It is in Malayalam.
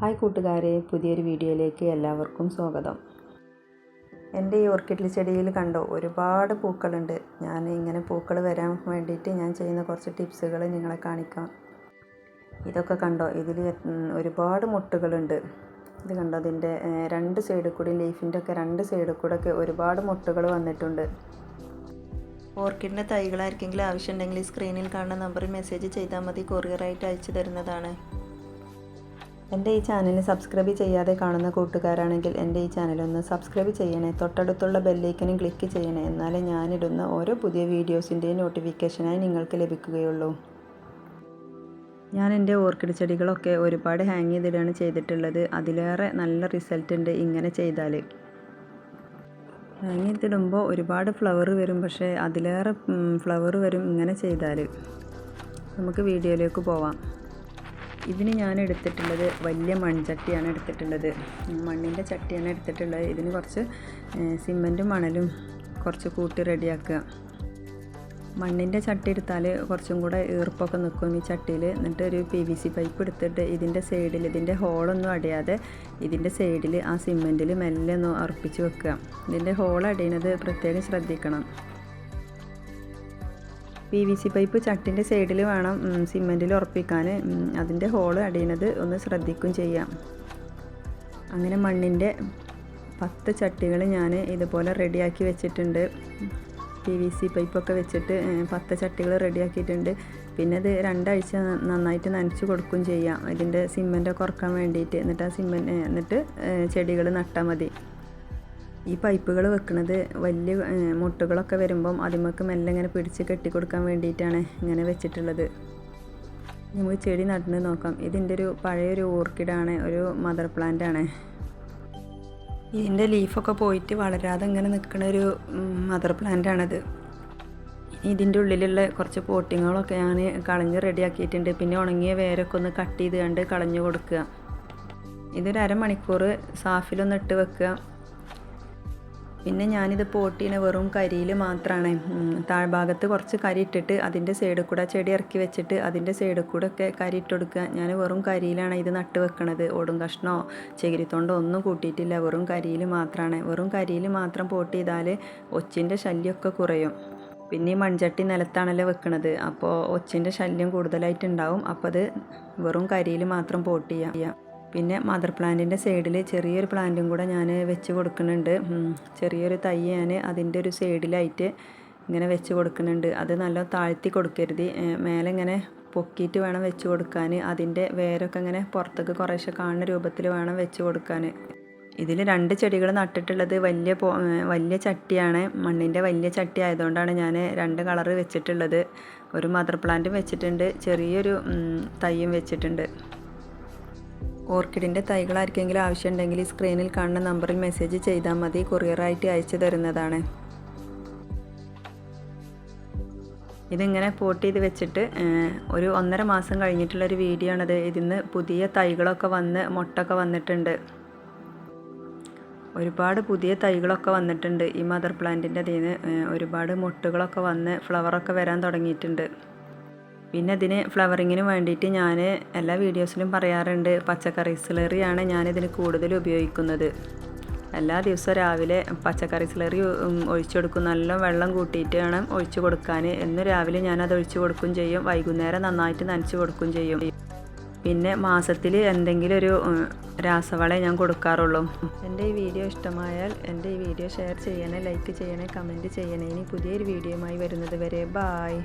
ഹായ് കൂട്ടുകാരെ പുതിയൊരു വീഡിയോയിലേക്ക് എല്ലാവർക്കും സ്വാഗതം. എന്റെ ഈ ഓർക്കിഡ് ചെടിയിൽ കണ്ടോ ഒരുപാട് പൂക്കളുണ്ട്. ഞാൻ ഇങ്ങനെ പൂക്കൾ വരാൻ വേണ്ടിയിട്ട് ഞാൻ ചെയ്യുന്ന കുറച്ച് ടിപ്സുകൾ നിങ്ങളെ കാണിക്കാം. ഇതൊക്കെ കണ്ടോ ഇതിൽ ഒരുപാട് മുട്ടുകളുണ്ട്. ഇത് കണ്ടോ അതിന്റെ രണ്ട് സൈഡിൽ കൂടി ലീഫിന്റെ ഒക്കെ രണ്ട് സൈഡിൽ കൂടെ ഒക്കെ ഒരുപാട് മുട്ടുകൾ വന്നിട്ടുണ്ട്. ഓർക്കിഡിന്റെ തൈകളായിരിക്കെങ്കിലും ആവശ്യമുണ്ടെങ്കിൽ ഈ സ്ക്രീനിൽ കാണുന്ന നമ്പറിൽ മെസ്സേജ് ചെയ്താൽ മതി കൊറിയറായിട്ട് അയച്ചു തരുന്നതാണ്. എന്റെ ഈ ചാനൽ സബ്സ്ക്രൈബ് ചെയ്യാതെ കാണുന്ന കൂട്ടുകാരാണെങ്കിൽ എന്റെ ഈ ചാനൽ ഒന്ന് സബ്സ്ക്രൈബ് ചെയ്യണേ തൊട്ടടുത്തുള്ള ബെല്ലൈക്കനും ക്ലിക്ക് ചെയ്യണേ എന്നാലേ ഞാനിടുന്ന ഓരോ പുതിയ വീഡിയോസിന്റെയും നോട്ടിഫിക്കേഷനായി നിങ്ങൾക്ക് ലഭിക്കുകയുള്ളൂ. ഞാൻ എന്റെ ഓർക്കിഡ് ചെടികളൊക്കെ ഒരുപാട് ഹാങ് ചെയ്തിടാണ് ചെയ്തിട്ടുള്ളത്. അതിലേറെ നല്ല റിസൾട്ട് ഉണ്ട് ഇങ്ങനെ ചെയ്താൽ ഹാങ് ചെയ്തിടുമ്പോൾ ഒരുപാട് ഫ്ലവർ വരും പക്ഷേ അതിലേറെ ഫ്ലവർ വരും ഇങ്ങനെ ചെയ്താൽ നമുക്ക് വീഡിയോയിലേക്ക് പോവാം. ഇതിന് ഞാൻ എടുത്തിട്ടുള്ളത് വലിയ മൺചട്ടിയാണ് എടുത്തിട്ടുള്ളത്. മണ്ണിന്റെ ചട്ടിയാണ് എടുത്തിട്ടുള്ളത്. ഇതിന് കുറച്ച് സിമന്റും മണലും കുറച്ച് കൂട്ടി റെഡിയാക്കുക. മണ്ണിന്റെ ചട്ടി എടുത്താൽ കുറച്ചും കൂടെ ഈർപ്പൊക്കെ നിൽക്കും ഈ ചട്ടിയിൽ എന്നിട്ട് ഒരു പി വി സി പൈപ്പ് എടുത്തിട്ട് ഇതിന്റെ സൈഡിൽ ഇതിന്റെ ഹോളൊന്നും അടയാതെ ഇതിന്റെ സൈഡിൽ ആ സിമെന്റിൽ മെല്ലെ ഒന്ന് അർപ്പിച്ച് വെക്കുക. ഇതിന്റെ ഹോൾ അടയുന്നത് പ്രത്യേകം ശ്രദ്ധിക്കണം. പി വി സി പൈപ്പ് ചട്ടിന്റെ സൈഡിൽ വേണം സിമെന്റിൽ ഉറപ്പിക്കാൻ അതിന്റെ ഹോൾ അടിയുന്നത് ഒന്ന് ശ്രദ്ധിക്കും ചെയ്യാം. അങ്ങനെ മണ്ണിന്റെ പത്ത് ചട്ടികൾ ഞാൻ ഇതുപോലെ റെഡിയാക്കി വെച്ചിട്ടുണ്ട്. പി വി സി പൈപ്പൊക്കെ വെച്ചിട്ട് പത്ത് ചട്ടികൾ റെഡിയാക്കിയിട്ടുണ്ട്. പിന്നെ അത് രണ്ടാഴ്ച നന്നായിട്ട് നനച്ച് കൊടുക്കും ചെയ്യാം. ഇതിന്റെ സിമെന്റൊക്കെ ഉറക്കാൻ വേണ്ടിയിട്ട്. എന്നിട്ട് ആ സിമെന്റ് എന്നിട്ട് ചെടികൾ നട്ടാൽ മതി. ഈ പൈപ്പുകൾ വെക്കുന്നത് വലിയ മുട്ടുകളൊക്കെ വരുമ്പം അതിമക്ക് മെല്ലെ ഇങ്ങനെ പിടിച്ച് കെട്ടിക്കൊടുക്കാൻ വേണ്ടിയിട്ടാണ് ഇങ്ങനെ വെച്ചിട്ടുള്ളത്. നമുക്ക് ചെടി നടുന്നത് നോക്കാം. ഇതിന്റെ ഒരു പഴയൊരു ഓർക്കിഡാണ് ഒരു മദർ പ്ലാന്റ് ആണ്. ഇതിന്റെ ലീഫൊക്കെ പോയിട്ട് വളരാതെ ഇങ്ങനെ നിൽക്കുന്ന ഒരു മദർ പ്ലാന്റ് ആണത്. ഇതിന്റെ ഉള്ളിലുള്ള കുറച്ച് പോട്ടിങ്ങുകളൊക്കെ ഞാൻ കളഞ്ഞ് റെഡിയാക്കിയിട്ടുണ്ട്. പിന്നെ ഉണങ്ങിയ വേരൊക്കെ ഒന്ന് കട്ട് ചെയ്ത് കണ്ട് കളഞ്ഞു കൊടുക്കുക. ഇതൊരു അരമണിക്കൂർ സാഫിലൊന്ന് ഇട്ട് വെക്കുക. പിന്നെ ഞാനിത് പോട്ടീനെ വെറും കരിയിൽ മാത്രമാണ് താഴ്ഭാഗത്ത് കുറച്ച് കരി ഇട്ടിട്ട് അതിന്റെ സൈഡിൽ കൂടെ ചെടി ഇറക്കി വെച്ചിട്ട് അതിന്റെ സൈഡിൽ കൂടെ ഒക്കെ കരി ഇട്ട് കൊടുക്കുക. ഞാൻ വെറും കരിയിലാണ് ഇത് നട്ട് വെക്കണത്. ഓടും കഷ്ണോ ചകിരിത്തോണ്ടോ ഒന്നും കൂട്ടിയിട്ടില്ല. വെറും കരിയിൽ മാത്രമാണ് വെറും കരിയിൽ മാത്രം പോട്ട് ചെയ്താൽ ഒച്ചിന്റെ ശല്യമൊക്കെ കുറയും. പിന്നെ ഈ മൺചട്ടി നിലത്താണല്ലോ വെക്കണത്. അപ്പോൾ ഒച്ചിന്റെ ശല്യം കൂടുതലായിട്ടുണ്ടാവും. അപ്പോൾ അത് വെറും കരിയിൽ മാത്രം പോട്ട് ചെയ്യാം. പിന്നെ മദർ പ്ലാന്റിന്റെ സൈഡിൽ ചെറിയൊരു പ്ലാന്റും കൂടെ ഞാൻ വെച്ച് കൊടുക്കുന്നുണ്ട്. ചെറിയൊരു തൈ ഞാൻ അതിന്റെ ഒരു സൈഡിലായിട്ട് ഇങ്ങനെ വെച്ച് കൊടുക്കുന്നുണ്ട്. അത് നല്ല താഴ്ത്തി കൊടുക്കരുത്. മേലെ ഇങ്ങനെ പൊക്കിയിട്ട് വേണം വെച്ച് കൊടുക്കാൻ അതിന്റെ വേരൊക്കെ ഇങ്ങനെ പുറത്തേക്ക് കുറേശ്ശെ കാണുന്ന രൂപത്തിൽ വേണം വെച്ച് കൊടുക്കാൻ ഇതിൽ രണ്ട് ചെടികൾ നട്ടിട്ടുള്ളത് വലിയ വലിയ ചട്ടിയാണ്. മണ്ണിന്റെ വലിയ ചട്ടി ആയതുകൊണ്ടാണ് ഞാൻ രണ്ട് കളറ് വെച്ചിട്ടുള്ളത്. ഒരു മദർ പ്ലാന്റും വെച്ചിട്ടുണ്ട്. ചെറിയൊരു തൈയും വെച്ചിട്ടുണ്ട്. ഓർക്കിഡിന്റെ തൈകൾ ആർക്കെങ്കിലും ആവശ്യമുണ്ടെങ്കിൽ സ്ക്രീനിൽ കാണുന്ന നമ്പറിൽ മെസ്സേജ് ചെയ്താൽ മതി. കൊറിയറായിട്ട് അയച്ചു തരുന്നതാണ്. ഇതിങ്ങനെ പോട്ട് ചെയ്ത് വെച്ചിട്ട് ഒരു ഒന്നര മാസം കഴിഞ്ഞിട്ടുള്ളൊരു വീഡിയോ ആണത്. ഇതിന്ന് പുതിയ തൈകളൊക്കെ വന്ന് മുട്ടൊക്കെ വന്നിട്ടുണ്ട്. ഒരുപാട് പുതിയ തൈകളൊക്കെ വന്നിട്ടുണ്ട്. ഈ മദർ പ്ലാന്റിന്റെ അതിൽ നിന്ന് ഒരുപാട് മുട്ടുകളൊക്കെ വന്ന് ഫ്ലവറൊക്കെ വരാൻ തുടങ്ങിയിട്ടുണ്ട്. പിന്നെ ഇതിന് ഫ്ലവറിങ്ങിന് വേണ്ടിയിട്ട് ഞാൻ എല്ലാ വീഡിയോസിലും പറയാറുണ്ട്. പച്ചക്കറി സ്ലറിയാണ് ഞാനിതിന് കൂടുതൽ ഉപയോഗിക്കുന്നത്. എല്ലാ ദിവസവും രാവിലെ പച്ചക്കറി സ്ലറി ഒഴിച്ചു കൊടുക്കും നല്ല വെള്ളം കൂട്ടിയിട്ട് വേണം ഒഴിച്ചു കൊടുക്കാൻ എന്നും രാവിലെ ഞാനത് ഒഴിച്ചു കൊടുക്കും ചെയ്യും. വൈകുന്നേരം നന്നായിട്ട് നനച്ച് കൊടുക്കും ചെയ്യും. പിന്നെ മാസത്തിൽ എന്തെങ്കിലും ഒരു രാസവള ഞാൻ കൊടുക്കാറുള്ളൂ. എന്റെ ഈ വീഡിയോ ഇഷ്ടമായാൽ എന്റെ ഈ വീഡിയോ ഷെയർ ചെയ്യണേ ലൈക്ക് ചെയ്യണേ കമന്റ് ചെയ്യണേ. ഇനി പുതിയൊരു വീഡിയോയുമായി വരുന്നത് വരെ ബായ്.